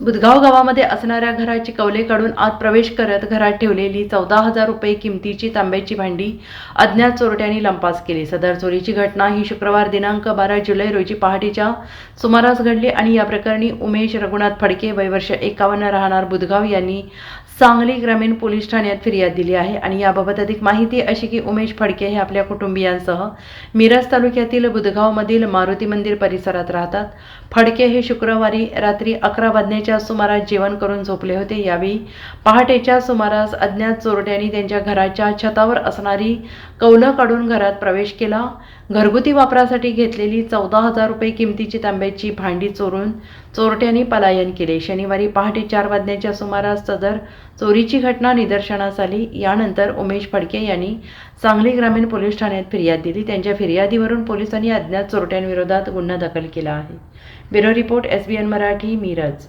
बुधगाव गावामध्ये असणाऱ्या घराची कवले काढून आत प्रवेश करत घरात ठेवलेली चौदा हजार रुपये किमतीची तांब्याची भांडी अज्ञात चोरट्यांनी लंपास केली. सदर चोरीची घटना ही शुक्रवार दिनांक बारा जुलै रोजी पहाटेच्या सुमारास घडली आणि या प्रकरणी उमेश रघुनाथ फडके वयवर्ष एकावन्न राहणार बुधगाव यांनी सांगली ग्रामीण पोलीस ठाण्यात फिर्याद दिली आहे आणि याबाबत अधिक माहिती अशी की उमेश फडके हे आपल्या कुटुंबियांसह मिरज तालुक्यातील बुधगावमधील मारुती मंदिर परिसरात राहतात. फडके हे शुक्रवारी रात्री अकरा वाजण्याच्या सुमारास जेवण करून झोपले होते. यावेळी पहाटेच्या सुमारास अज्ञात चोरट्यांनी त्यांच्या घराच्या छतावर असणारी कौलं काढून घरात प्रवेश केला. घरगुती वापरासाठी घेतलेली चौदा हजार रुपये किमतीची तांब्याची भांडी चोरून चोरट्यांनी पलायन केले. शनिवारी पहाटे चार वाजण्याच्या सुमारास सदर चोरीची घटना निदर्शनास आली. यानंतर उमेश फडके यांनी सांगली ग्रामीण पोलीस ठाण्यात फिर्याद दिली. त्यांच्या फिर्यादीवरून पोलिसांनी अज्ञात चोरट्यांविरोधात गुन्हा दाखल केला आहे. Bureau report S B N Marathi Miraj.